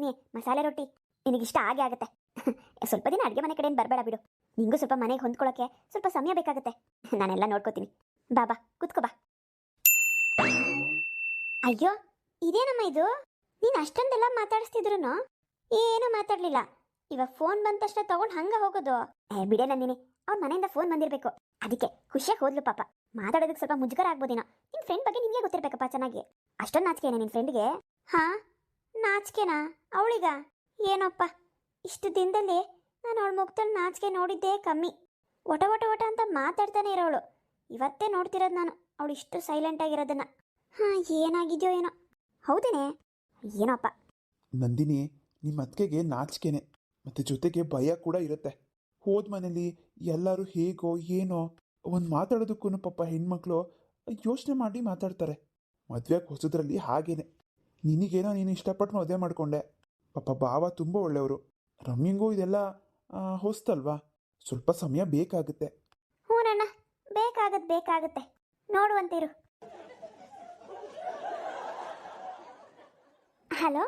ನೀ ಮಸಾಲೆ ರೊಟ್ಟಿ. ನಿನಗಿಷ್ಟ ಆಗೇ ಆಗುತ್ತೆ. ಸ್ವಲ್ಪ ದಿನ ಅಡುಗೆ ಮನೆ ಕಡೆಯಿಂದ ಬರಬೇಡ ಬಿಡು. ನಿಂಗೂ ಸ್ವಲ್ಪ ಮನೆಗೆ ಹೊಂದ್ಕೊಳ್ಳೋಕೆ ಸ್ವಲ್ಪ ಸಮಯ ಬೇಕಾಗುತ್ತೆ. ನಾನೆಲ್ಲ ನೋಡ್ಕೋತೀನಿ. ಬಾ ಬಾ, ಕೂತ್ಕೋ ಬಾ. ಅಯ್ಯೋ, ಇದೇನಮ್ಮ ಇದು? ನೀನು ಅಷ್ಟೊಂದೆಲ್ಲ ಮಾತಾಡಿಸ್ತಿದ್ರು ಏನೂ ಮಾತಾಡ್ಲಿಲ್ಲ. ಇವಾಗ ಫೋನ್ ಬಂದ ತಕ್ಷಣ ತಗೊಂಡು ಹಂಗ ಹೋಗೋದು. ಏ, ಬಿಡೆ ನಂದಿನಿ, ಅವ್ರ ಮನೆಯಿಂದ ಫೋನ್ ಬಂದಿರಬೇಕು. ಅದಕ್ಕೆ ಖುಷಿಯಾಗಿ ಹೋದ್ಲು ಪಾಪ. ಮಾತಾಡೋದಕ್ಕೆ ಸ್ವಲ್ಪ ಮುಜುಗರ ಆಗ್ಬೋದೇನೋ. ನಿನ್ ಫ್ರೆಂಡ್ ಬಗ್ಗೆ ನಿಮಗೆ ಗೊತ್ತಿರಬೇಕಪ್ಪ ಚೆನ್ನಾಗಿ. ಅಷ್ಟೊಂದು ನಾಚಿಕೆ ನಿನ್ ಫ್ರೆಂಡ್ಗೆ ಹಾ? ನಾಚಿಕೆನಾ ಅವಳಿಗ? ಏನಪ್ಪ? ಇಷ್ಟು ದಿನದಲ್ಲಿ ನಾನು ಅವಳ ಮುಖದಲ್ಲಿ ನಾಚಿಕೆ ನೋಡಿದ್ದೇ ಕಮ್ಮಿ. ಒಟ ಒಟ ಒಟ ಅಂತ ಮಾತಾಡ್ತಾನೆ ಇರೋಳು. ಇವತ್ತೇ ನೋಡ್ತಿರೋದು ನಾನು. ಅವಳು ಇಷ್ಟು ಸೈಲೆಂಟ್ ಆಗಿರೋದನ್ನ. ಹಾಂ, ಏನಾಗಿದ್ಯೋ ಏನೋ. ಹೌದೇನೆ? ಏನೋಪ್ಪ? ನಂದಿನಿ ನಿಮ್ಮ ಅತ್ತಿಗೆಗೆ ನಾಚಿಕೆನೆ. ಮತ್ತೆ ಜೊತೆಗೆ ಭಯ ಕೂಡ ಇರುತ್ತೆ. ಹೋದ ಮನೇಲಿ ಎಲ್ಲರೂ ಹೇಗೋ ಏನೋ ಒಂದು ಮಾತಾಡೋದಕ್ಕೂ ಪಾಪ ಹೆಣ್ಮಕ್ಳು ಯೋಚನೆ ಮಾಡಿ ಮಾತಾಡ್ತಾರೆ. ಮದುವೆಗೆ ಹೊಸದ್ರಲ್ಲಿ ಹಾಗೇನೆ. ನಿನಗೇನೋ ನೀನು ಇಷ್ಟಪಟ್ಟು ಮದುವೆ ಮಾಡಿಕೊಂಡೆ. ಪಾಪ ಭಾವ ತುಂಬ ಒಳ್ಳೆಯವರು. ರಮ್ಯಂಗೂ ಇದೆಲ್ಲ ಹೊಸ್ತಲ್ವಾ? ಸ್ವಲ್ಪ ಸಮಯ ಬೇಕಾಗುತ್ತೆ. ಬೇಕಾಗುತ್ತೆ ಬೇಕಾಗತ್ತೆ ಬೇಕಾಗುತ್ತೆ. ನೋಡುವಂತಿರು. ಹಲೋ?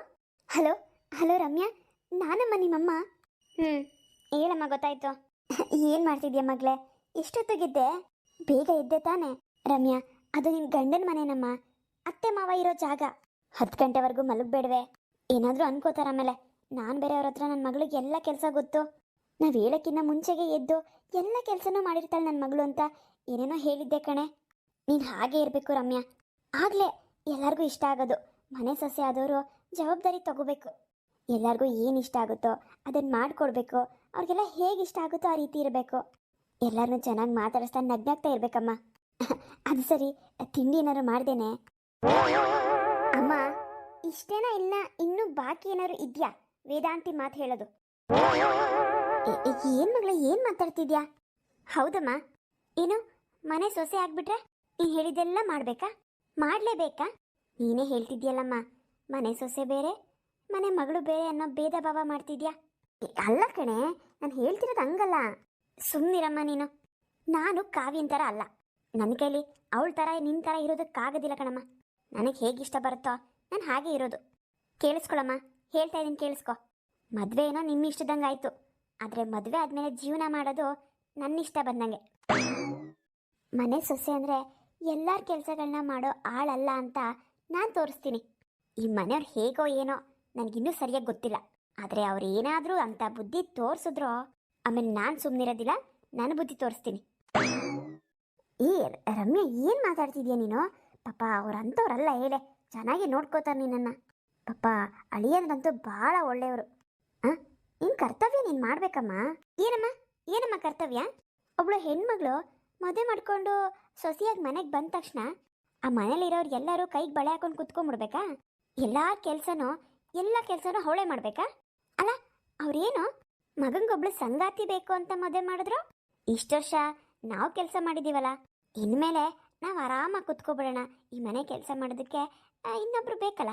ಹಲೋ? ಹಲೋ ರಮ್ಯಾ? ನಾನಮ್ಮ ನಿಮ್ಮಮ್ಮ? ಹ್ಞೂ ಏನಮ್ಮ ಗೊತ್ತಾಯ್ತು. ಏನು ಮಾಡ್ತಿದ್ಯಾ ಮಗಳೇ? ಎಷ್ಟೊತ್ತಿಗಿದ್ದೆ? ಬೇಗ ಇದ್ದೆ ತಾನೆ. ರಮ್ಯಾ, ಅದು ನಿನ್ನ ಗಂಡನ ಮನೆನಮ್ಮ. ಅತ್ತೆ ಮಾವ ಇರೋ ಜಾಗ. ಹತ್ತು ಗಂಟೆವರೆಗೂ ಮಲಗಬೇಡವೆ. ಏನಾದರೂ ಅನ್ಕೋತಾರ ಆಮೇಲೆ. ನಾನು ಬೇರೆ ಅವ್ರ ಹತ್ರ ನನ್ನ ಮಗಳಿಗೆ ಎಲ್ಲ ಕೆಲಸ ಗೊತ್ತು. ನಾವು ಹೇಳೋಕ್ಕಿಂತ ಮುಂಚೆಗೆ ಎದ್ದು ಎಲ್ಲ ಕೆಲಸನೂ ಮಾಡಿರ್ತಾಳೆ ನನ್ನ ಮಗಳು ಅಂತ ಏನೇನೋ ಹೇಳಿದ್ದೆ ಕಣೆ. ನೀನು ಹಾಗೆ ಇರಬೇಕು ರಮ್ಯಾ. ಆಗಲೇ ಎಲ್ಲರಿಗೂ ಇಷ್ಟ ಆಗೋದು. ಮನೆ ಸೊಸೆ ಆದವರು ಜವಾಬ್ದಾರಿ ತಗೋಬೇಕು. ಎಲ್ಲರಿಗೂ ಏನು ಇಷ್ಟ ಆಗುತ್ತೋ ಅದನ್ನು ಮಾಡಿಕೊಡ್ಬೇಕು. ಅವ್ರಿಗೆಲ್ಲ ಹೇಗೆ ಇಷ್ಟ ಆಗುತ್ತೋ ಆ ರೀತಿ ಇರಬೇಕು. ಎಲ್ಲರನ್ನೂ ಚೆನ್ನಾಗಿ ಮಾತಾಡಿಸ್ತಾ ನಗ್ನಾಗ್ತಾ ಇರಬೇಕಮ್ಮ. ಅದು ಸರಿ, ತಿಂಡಿ ಏನಾದ್ರು ಮಾಡ್ದೇನೆ? ಅಮ್ಮ, ಇಷ್ಟೇನ ಇಲ್ಲ, ಇನ್ನೂ ಬಾಕಿ ಏನಾದ್ರು ಇದ್ಯಾ? ವೇದಾಂತಿ ಮಾತು ಹೇಳೋದು. ಏನ್ ಮಗಳ, ಏನ್ ಮಾತಾಡ್ತಿದ್ಯಾ? ಹೌದಮ್ಮ. ಏನು, ಮನೆ ಸೊಸೆ ಆಗ್ಬಿಟ್ರೆ ನೀ ಹೇಳಿದೆಲ್ಲ ಮಾಡ್ಬೇಕಾ? ಮಾಡ್ಲೇಬೇಕಾ? ನೀನೇ ಹೇಳ್ತಿದ್ಯಲ್ಲಮ್ಮ, ಮನೆ ಸೊಸೆ ಬೇರೆ, ಮನೆ ಮಗಳು ಬೇರೆ ಅನ್ನೋ ಭೇದ ಭಾವ ಮಾಡ್ತಿದ್ಯಾ? ಅಲ್ಲ ಕಣೆ, ನಾನು ಹೇಳ್ತಿರೋದು ಹಂಗಲ್ಲ. ಸುಮ್ಮನಿರಮ್ಮ ನೀನು. ನಾನು ಕಾವ್ಯನ್ ಥರ ಅಲ್ಲ. ನನ್ನ ಕೈಲಿ ಅವಳ ಥರ ನಿನ್ ಥರ ಇರೋದಕ್ಕಾಗೋದಿಲ್ಲ ಕಣಮ್ಮ. ನನಗೆ ಹೇಗೆ ಇಷ್ಟ ಬರುತ್ತೋ ನಾನು ಹಾಗೆ ಇರೋದು. ಕೇಳಿಸ್ಕೊಳಮ್ಮ, ಹೇಳ್ತಾ ಇದ್ದೀನಿ ಕೇಳಿಸ್ಕೊ. ಮದುವೆ ಏನೋ ನಿಮ್ಮ ಇಷ್ಟದಂಗೆ ಆಯಿತು ಆದರೆ ಮದುವೆ ಆದಮೇಲೆ ಜೀವನ ಮಾಡೋದು ನನ್ನ ಇಷ್ಟ ಬಂದಂಗೆ. ಮನೆ ಸೊಸೆ ಅಂದರೆ ಎಲ್ಲರ ಕೆಲಸಗಳನ್ನ ಮಾಡೋ ಆಳಲ್ಲ ಅಂತ ನಾನು ತೋರಿಸ್ತೀನಿ. ಈ ಮನೆಯವ್ರು ಹೇಗೋ ಏನೋ ನನಗಿನ್ನೂ ಸರಿಯಾಗಿ ಗೊತ್ತಿಲ್ಲ. ಆದರೆ ಅವ್ರು ಏನಾದರೂ ಅಂತ ಬುದ್ಧಿ ತೋರಿಸಿದ್ರೋ, ಆಮೇಲೆ ನಾನು ಸುಮ್ಮನಿರೋದಿಲ್ಲ ನಾನು ಬುದ್ಧಿ ತೋರಿಸ್ತೀನಿ. ಏ, ರಮ್ಯಾ, ಏನು ಮಾತಾಡ್ತಿದ್ಯಾ ನೀನು? ಪಾಪ ಅವ್ರಂಥವ್ರಲ್ಲ ಹೇಳೆ, ಚೆನ್ನಾಗಿ ನೋಡ್ಕೋತಾರೆ ನಿನ್ನನ್ನು ಪಾಪ ಅಳಿಯಂದ್ರಂತೂ ಭಾಳ ಒಳ್ಳೆಯವರು. ಆ? ಇನ್ ಕರ್ತವ್ಯ ನೀನು ಮಾಡ್ಬೇಕಮ್ಮ. ಏನಮ್ಮ? ಏನಮ್ಮ ಕರ್ತವ್ಯ? ಒಬ್ಳು ಹೆಣ್ಮಗಳು ಮದುವೆ ಮಾಡ್ಕೊಂಡು ಸೊಸೆಯಾಗಿ ಮನೆಗೆ ಬಂದ ತಕ್ಷಣ ಆ ಮನೇಲಿರೋರು ಎಲ್ಲರೂ ಕೈಗೆ ಬಳೆ ಹಾಕೊಂಡು ಕುತ್ಕೊಂಡ್ಬಿಡ್ಬೇಕಾ ಎಲ್ಲ ಕೆಲಸನೂ ಎಲ್ಲ ಕೆಲಸನೂ ಅವಳೇ ಮಾಡ್ಬೇಕಾ? ಅಲ್ಲ, ಅವ್ರೇನು ಮಗಂಗೊಬ್ಳು ಸಂಗಾತಿ ಬೇಕು ಅಂತ ಮದುವೆ ಮಾಡಿದ್ರು? ಇಷ್ಟು ವರ್ಷ ನಾವು ಕೆಲಸ ಮಾಡಿದ್ದೀವಲ್ಲ ಇನ್ಮೇಲೆ ನಾವು ಆರಾಮಾಗಿ ಕುತ್ಕೊಬಿಡೋಣ. ಈ ಮನೆ ಕೆಲಸ ಮಾಡೋದಕ್ಕೆ ಇನ್ನೊಬ್ರು ಬೇಕಲ್ಲ.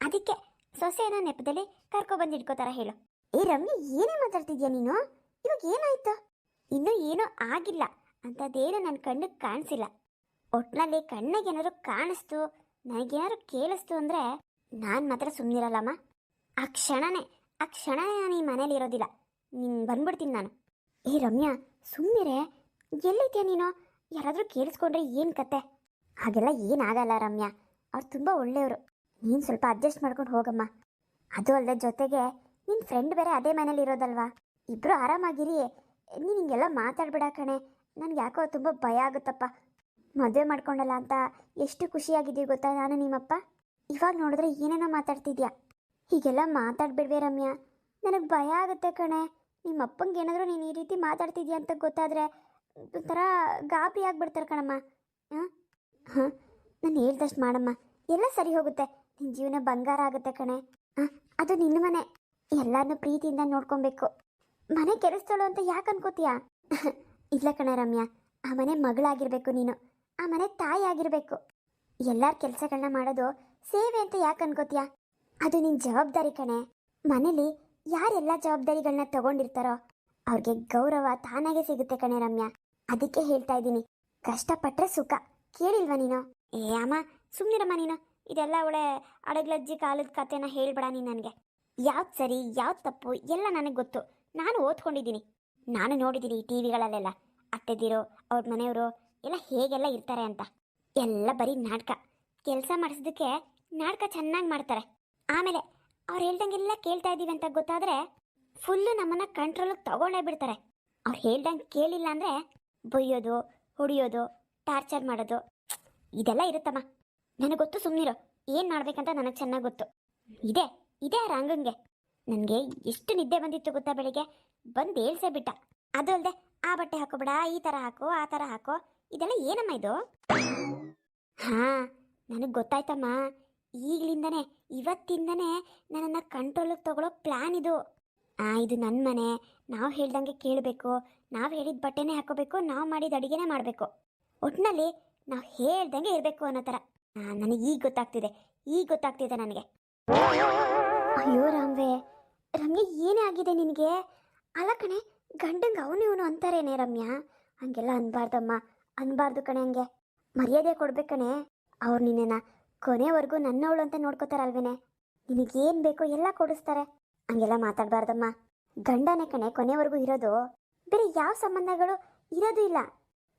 ಅದಕ್ಕೆ ಸೊಸೆನ ನೆಪದಲ್ಲಿ ಕರ್ಕೊಬಂದು ಇಟ್ಕೋತಾರ ಹೇಳು. ಏ, ರಮ್ಯ, ಏನೇ ಮಾತಾಡ್ತಿದ್ಯಾ ನೀನು? ಇವಾಗ ಏನಾಯ್ತು? ಇನ್ನೂ ಏನೂ ಆಗಿಲ್ಲ ಅಂಥದ್ದೇನು ನನ್ನ ಕಣ್ಣಿಗೆ ಕಾಣಿಸಿಲ್ಲ. ಒಟ್ನಲ್ಲಿ ಕಣ್ಣಿಗೆ ಏನಾದ್ರು ಕಾಣಿಸ್ತು ನನಗೇನಾದ್ರು ಕೇಳಿಸ್ತು ಅಂದರೆ ನಾನು ಮಾತ್ರ ಸುಮ್ಮನಿರಲ್ಲಮ್ಮ ಆ ಕ್ಷಣನೇ ಆ ಕ್ಷಣನೇ ನಾನು ಈ ಮನೇಲಿ ಇರೋದಿಲ್ಲ ನೀನು ಬಂದ್ಬಿಡ್ತೀನಿ ನಾನು. ಏ, ರಮ್ಯಾ ಸುಮ್ಮಿರೆ ಎಲ್ಲಿದ್ಯಾ ನೀನು? ಯಾರಾದರೂ ಕೇಳಿಸ್ಕೊಂಡ್ರೆ ಏನು ಕತೆ? ಹಾಗೆಲ್ಲ ಏನಾಗಲ್ಲ ರಮ್ಯಾ. ಅವ್ರು ತುಂಬ ಒಳ್ಳೆಯವರು. ನೀನು ಸ್ವಲ್ಪ ಅಡ್ಜಸ್ಟ್ ಮಾಡ್ಕೊಂಡು ಹೋಗಮ್ಮ. ಅದು ಅಲ್ಲದೆ ಜೊತೆಗೆ ನಿನ್ನ ಫ್ರೆಂಡ್ ಬೇರೆ ಅದೇ ಮನೇಲಿ ಇರೋದಲ್ವಾ? ಇಬ್ಬರು ಆರಾಮಾಗಿರಿ. ನೀನು ಹಿಂಗೆಲ್ಲ ಮಾತಾಡ್ಬಿಡ ಕಣೆ. ನನಗೆ ಯಾಕೋ ತುಂಬ ಭಯ ಆಗುತ್ತಪ್ಪ. ಮದುವೆ ಮಾಡ್ಕೊಂಡಲ್ಲ ಅಂತ ಎಷ್ಟು ಖುಷಿಯಾಗಿದ್ದೀವಿ ಗೊತ್ತಾ ನಾನು ನಿಮ್ಮಪ್ಪ? ಇವಾಗ ನೋಡಿದ್ರೆ ಏನೇನೋ ಮಾತಾಡ್ತಿದ್ಯಾ? ಹೀಗೆಲ್ಲ ಮಾತಾಡ್ಬಿಡ್ವೆ ರಮ್ಯಾ. ನನಗೆ ಭಯ ಆಗುತ್ತೆ ಕಣೆ. ನಿಮ್ಮಪ್ಪಂಗೆ ಏನಾದರೂ ನೀನು ಈ ರೀತಿ ಮಾತಾಡ್ತಿದ್ಯಾ ಅಂತ ಗೊತ್ತಾದರೆ ಒಂಥರ ಗಾಬರಿ ಆಗ್ಬಿಡ್ತಾರೆ ಕಣಮ್ಮ. ಹಾಂ? ಹಾಂ? ನಾನು ಹೇಳ್ದಷ್ಟು ಮಾಡಮ್ಮ. ಎಲ್ಲ ಸರಿ ಹೋಗುತ್ತೆ. ನಿನ್ನ ಜೀವನ ಬಂಗಾರ ಆಗುತ್ತೆ ಕಣೆ. ಹಾಂ? ಅದು ನಿನ್ನ ಮನೆ. ಎಲ್ಲರನ್ನೂ ಪ್ರೀತಿಯಿಂದ ನೋಡ್ಕೊಬೇಕು. ಮನೆ ಕೆರೆಸ್ತೋಳು ಅಂತ ಯಾಕೆ ಅನ್ಕೋತೀಯಾ? ಇಲ್ಲ ಕಣೆ ರಮ್ಯಾ. ಆ ಮನೆ ಮಗಳಾಗಿರ್ಬೇಕು ನೀನು. ಆ ಮನೆ ತಾಯಿ ಆಗಿರ್ಬೇಕು. ಎಲ್ಲರ ಕೆಲಸಗಳನ್ನ ಮಾಡೋದು ಸೇವೆ ಅಂತ ಯಾಕೆ ಅನ್ಕೋತೀಯಾ? ಅದು ನಿನ್ನ ಜವಾಬ್ದಾರಿ ಕಣೆ. ಮನೇಲಿ ಯಾರೆಲ್ಲ ಜವಾಬ್ದಾರಿಗಳನ್ನ ತಗೊಂಡಿರ್ತಾರೋ ಅವ್ರಿಗೆ ಗೌರವ ತಾನಾಗೆ ಸಿಗುತ್ತೆ ಕಣೆ ರಮ್ಯಾ. ಅದಕ್ಕೆ ಹೇಳ್ತಾ ಇದ್ದೀನಿ. ಕಷ್ಟಪಟ್ರೆ ಸುಖ. ಕೇಳಿಲ್ವಾ ನೀನು? ಏ ಅಮ್ಮ ಸುಮ್ಮನಿರಮ್ಮ ನೀನು. ಇದೆಲ್ಲ ಅವಳೆ ಅಡಗ್ಲಜ್ಜಿ ಕಾಲದ ಕಥೆನ ಹೇಳ್ಬೇಡ ನೀನು ನನಗೆ. ಯಾವ್ದು ಸರಿ, ಯಾವ್ದು ತಪ್ಪು, ಎಲ್ಲ ನನಗೆ ಗೊತ್ತು. ನಾನು ಓದ್ಕೊಂಡಿದ್ದೀನಿ. ನಾನು ನೋಡಿದ್ದೀನಿ ಟಿ ವಿಗಳಲ್ಲೆಲ್ಲ. ಅತ್ತೆದಿರೋ ಅವ್ರ ಮನೆಯವರು, ಎಲ್ಲ ಹೇಗೆಲ್ಲ ಇರ್ತಾರೆ ಅಂತ. ಎಲ್ಲ ಬರೀ ನಾಟಕ. ಕೆಲಸ ಮಾಡಿಸೋದಕ್ಕೆ ನಾಟಕ ಚೆನ್ನಾಗಿ ಮಾಡ್ತಾರೆ. ಆಮೇಲೆ ಅವ್ರು ಹೇಳ್ದಂಗೆಲ್ಲ ಕೇಳ್ತಾ ಇದ್ದೀವಿ ಅಂತ ಗೊತ್ತಾದರೆ, ಫುಲ್ಲು ನಮ್ಮನ್ನು ಕಂಟ್ರೋಲಿಗೆ ತಗೊಂಡೇ ಬಿಡ್ತಾರೆ. ಅವ್ರು ಹೇಳ್ದಂಗೆ ಕೇಳಿಲ್ಲ ಅಂದರೆ ಬೈಯೋದು ಹೊಡಿಯೋದು, ಟಾರ್ಚರ್ ಮಾಡೋದು, ಇದೆಲ್ಲ ಇರುತ್ತಮ್ಮ. ನನಗೆ ಗೊತ್ತು ಸುಮ್ಮನಿರೋ ಏನು ಮಾಡ್ಬೇಕಂತ ನನಗೆ ಚೆನ್ನಾಗಿ ಗೊತ್ತು. ಇದೆ ಇದೆ ರಂಗಂಗೆ. ನನಗೆ ಎಷ್ಟು ನಿದ್ದೆ ಬಂದಿತ್ತು ಗೊತ್ತಾ ಬೆಳಿಗ್ಗೆ? ಬಂದು ಏಳ್ಸೇ ಬಿಟ್ಟ. ಅದು ಆ ಬಟ್ಟೆ ಹಾಕೋಬೇಡ ಈ ಥರ ಹಾಕೋ, ಆ ಥರ ಹಾಕೋ. ಇದೆಲ್ಲ ಏನಮ್ಮ ಇದು? ಹಾಂ, ನನಗೆ ಗೊತ್ತಾಯ್ತಮ್ಮ. ಈಗಲಿಂದನೇ, ಇವತ್ತಿಂದನೇ ನನ್ನನ್ನು ಕಂಟ್ರೋಲಿಗೆ ತಗೊಳ್ಳೋ ಪ್ಲ್ಯಾನ್ ಇದು. ಇದು ನನ್ನ ಮನೆ. ನಾವು ಹೇಳ್ದಂಗೆ ಕೇಳಬೇಕು. ನಾವು ಹೇಳಿದ ಬಟ್ಟೆನೇ ಹಾಕೋಬೇಕು. ನಾವು ಮಾಡಿದ ಅಡುಗೆನೇ ಮಾಡಬೇಕು. ಒಟ್ಟಿನಲ್ಲಿ ನಾವು ಹೇಳ್ದಂಗೆ ಇರಬೇಕು ಅನ್ನೋ ಥರ. ನನಗೆ ಈಗ ಗೊತ್ತಾಗ್ತಿದೆ. ಈಗ ಗೊತ್ತಾಗ್ತಿದೆ ನನಗೆ. ಅಯ್ಯೋ ರಾಮ್ವೆ, ರಮ್ಯ ಏನೇ ಆಗಿದೆ ನಿನಗೆ? ಅಲ್ಲ ಕಣೆ, ಗಂಡಂಗೆ ಅವನು ಇವನು ಅಂತಾರೇನೆ ರಮ್ಯಾ? ಹಂಗೆಲ್ಲ ಅನ್ಬಾರ್ದಮ್ಮ. ಅನ್ಬಾರ್ದು ಕಣೆ ಹಂಗೆ. ಮರ್ಯಾದೆ ಕೊಡ್ಬೇಕಣೆ ಅವ್ರು ನಿನ್ನೆನ ಕೊನೆವರೆಗೂ ನನ್ನವಳು ಅಂತ ನೋಡ್ಕೋತಾರಲ್ವೇನೆ. ನಿನಗೇನು ಬೇಕೋ ಎಲ್ಲ ಕೊಡಿಸ್ತಾರೆ. ಹಂಗೆಲ್ಲ ಮಾತಾಡಬಾರ್ದಮ್ಮ. ಗಂಡನೇ ಕಣೆ, ಕೊನೆವರೆಗೂ ಇರೋದು ಬೇರೆ ಯಾವ ಸಂಬಂಧಗಳು ಇರೋದು ಇಲ್ಲ.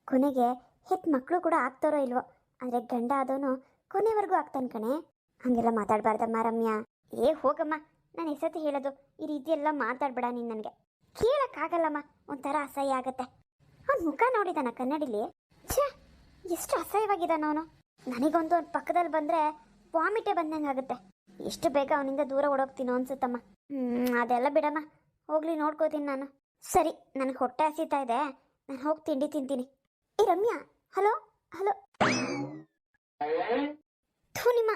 ಕೊನೆಗೆ ಹೆತ್ ಮಕ್ಕಳು ಕೂಡ ಆಗ್ತಾರೋ ಇಲ್ವೋ, ಆದರೆ ಗಂಡ ಆದವನು ಕೊನೆವರೆಗೂ ಆಗ್ತಾನೆ ಕಣೆ. ಹಂಗೆಲ್ಲ ಮಾತಾಡಬಾರ್ದಮ್ಮ ರಮ್ಯಾ. ಏ ಹೋಗಮ್ಮ, ನಾನು ಎಸತಿ ಹೇಳೋದು, ಈ ರೀತಿ ಎಲ್ಲ ಮಾತಾಡ್ಬೇಡ ನೀನು ನನಗೆ. ಕೇಳಕ್ಕಾಗಲ್ಲಮ್ಮ ಒಂಥರ ಅಸಹ್ಯ ಆಗತ್ತೆ. ಅವ್ನ ಮುಖ ನೋಡಿದಾನ ಕನ್ನಡಿಲಿ? ಛೇ, ಎಷ್ಟು ಅಸಹ್ಯವಾಗಿದ್ದಾನ ಅವನು. ನನಗೊಂದು ಅವ್ನ ಪಕ್ಕದಲ್ಲಿ ಬಂದರೆ ವಾಮಿಟೇ ಬಂದಂಗೆ ಆಗುತ್ತೆ ಎಷ್ಟು ಬೇಗ ಅವನಿಂದ ದೂರ ಓಡೋಗ್ತೀನೋ ಅನ್ಸುತ್ತಮ್ಮ. ಹ್ಞೂ ಅದೆಲ್ಲ ಬಿಡಮ್ಮ. ಹೋಗ್ಲಿ ನೋಡ್ಕೋತೀನಿ ನಾನು. ಸರಿ ನನಗೆ ಹೊಟ್ಟೆ ಹಸಿತಾ ಇದೆ. ನಾನು ಹೋಗಿ ತಿಂಡಿ ತಿಂತೀನಿ. ಏ ರಮ್ಯಾ ಹಲೋ ಹಲೋ. ಥೂ ನಿಮ್ಮ.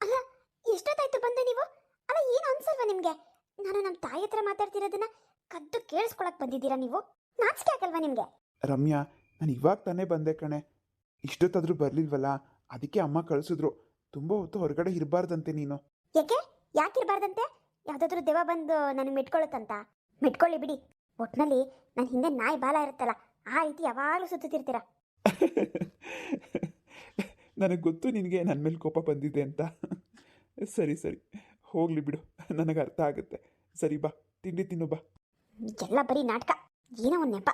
ಅಲ್ಲ ಎಷ್ಟೊತ್ತಾಯ್ತು ಬಂದೆ ನೀವು? ಅಲ್ಲ ಏನು ಅನ್ಸಲ್ವಾ ನಿಮಗೆ? ನಾನು ನಮ್ಮ ತಾಯಿ ಹತ್ರ ಮಾತಾಡ್ತಿರೋದನ್ನ ಕದ್ದು ಕೇಳಿಸ್ಕೊಳಕ್ ಬಂದಿದ್ದೀರಾ ನೀವು? ನಾಚಿಕೆ ಆಗಲ್ವಾ ನಿಮಗೆ? ರಮ್ಯಾ ನಾನು ಇವಾಗ ತಾನೇ ಬಂದೆ ಕಣೆ. ಇಷ್ಟೊತ್ತಾದರೂ ಬರ್ಲಿಲ್ವಲ್ಲ? ಅದಕ್ಕೆ ಅಮ್ಮ ಕಳಿಸಿದ್ರು. ತುಂಬ ಹೊತ್ತು ಹೊರಗಡೆ ಇರಬಾರ್ದಂತೆ ನೀನು. ಯಾಕೆ? ಯಾಕಿರ್ಬಾರ್ದಂತೆ ಯಾವ್ದಾದ್ರು ದೆವ್ವ ಬಂದು ನನಗೆ ಮೆಟ್ಕೊಳ್ಳುತ್ತಂತ? ಮೆಟ್ಕೊಳ್ಳಿ ಬಿಡಿ. ಒಟ್ನಲ್ಲಿ ನನ್ನ ಹಿಂದೆ ನಾಯಿ ಬಾಲ ಇರುತ್ತಲ್ಲ ಆ ರೀತಿ ಯಾವಾಗಲೂ ಸುತ್ತುತ್ತಿರ್ತೀರ? ನನಗೆ ಗೊತ್ತು ನಿನಗೆ ನನ್ನ ಮೇಲೆ ಕೋಪ ಬಂದಿದೆ ಅಂತ. ಸರಿ ಸರಿ. ಹೋಗ್ಲಿ ಬಿಡು. ನನಗೆ ಅರ್ಥ ಆಗುತ್ತೆ. ಸರಿ ಬಾ. ತಿಂಡಿ ತಿನ್ನು ಬಾ. ಎಲ್ಲ ಬರೀ ನಾಟಕ. ಏನೋ ಒಂದು ನೆಪ.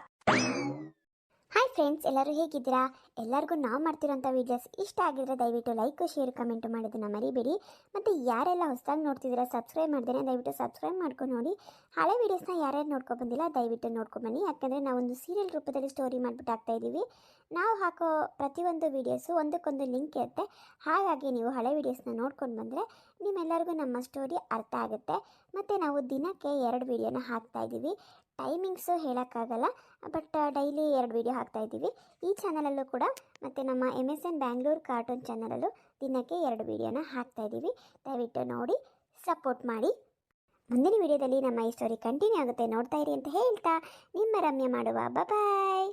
ಫ್ರೆಂಡ್ಸ್ ಎಲ್ಲರೂ ಹೇಗಿದ್ದೀರಾ? ಎಲ್ಲರಿಗೂ ನಾವು ಮಾಡ್ತಿರೋಂಥ ವೀಡಿಯೋಸ್ ಇಷ್ಟ ಆಗಿದ್ರೆ ದಯವಿಟ್ಟು ಲೈಕ್ ಶೇರ್ ಕಮೆಂಟ್ ಮಾಡೋದನ್ನು ಮರಿಬೇಡಿ. ಮತ್ತು ಯಾರೆಲ್ಲ ಹೊಸದಾಗಿ ನೋಡ್ತಿದ್ದೀರಾ ಸಬ್ಸ್ಕ್ರೈಬ್ ಮಾಡ್ದೇನೆ ದಯವಿಟ್ಟು ಸಬ್ಸ್ಕ್ರೈಬ್ ಮಾಡ್ಕೊಂಡು ನೋಡಿ. ಹಳೆ ವೀಡಿಯೋಸ್ನ ಯಾರ್ಯಾರು ನೋಡ್ಕೊ ಬಂದಿಲ್ಲ, ದಯವಿಟ್ಟು ನೋಡ್ಕೊಂಬನ್ನಿ ಯಾಕಂದರೆ ನಾವೊಂದು ಸೀರಿಯಲ್ ರೂಪದಲ್ಲಿ ಸ್ಟೋರಿ ಮಾಡಿಬಿಟ್ಟು ಹಾಕ್ತಾ ಇದ್ದೀವಿ ನಾವು ಹಾಕೋ ಪ್ರತಿಯೊಂದು ವೀಡಿಯೋಸು ಒಂದಕ್ಕೊಂದು ಲಿಂಕ್ ಇರುತ್ತೆ. ಹಾಗಾಗಿ ನೀವು ಹಳೆ ವೀಡಿಯೋಸ್ನ ನೋಡ್ಕೊಂಡು ಬಂದರೆ ನಿಮ್ಮೆಲ್ಲರಿಗೂ ನಮ್ಮ ಸ್ಟೋರಿ ಅರ್ಥ ಆಗುತ್ತೆ. ಮತ್ತು ನಾವು ದಿನಕ್ಕೆ ಎರಡು ವೀಡಿಯೋನ ಹಾಕ್ತಾ ಇದ್ದೀವಿ ಟೈಮಿಂಗ್ಸು ಹೇಳೋಕ್ಕಾಗಲ್ಲ, ಬಟ್ ಡೈಲಿ ಎರಡು ವೀಡಿಯೋ ಹಾಕ್ತಾ ಇದ್ದೀವಿ. ಈ ಚಾನಲಲ್ಲೂ ಕೂಡ ಮತ್ತು ನಮ್ಮ M S N Bangalore cartoon ಚಾನಲಲ್ಲೂ ದಿನಕ್ಕೆ ಎರಡು ವೀಡಿಯೋನ ಹಾಕ್ತಾ ಇದ್ದೀವಿ. ದಯವಿಟ್ಟು ನೋಡಿ, ಸಪೋರ್ಟ್ ಮಾಡಿ. ಮುಂದಿನ ವಿಡಿಯೋದಲ್ಲಿ ನಮ್ಮ ಈ ಸ್ಟೋರಿ ಕಂಟಿನ್ಯೂ ಆಗುತ್ತೆ. ನೋಡ್ತಾ ಇರಿ ಅಂತ ಹೇಳ್ತಾ, ನಿಮ್ಮ ರಮ್ಯ ಮಾಡುವ. ಬಾಯ್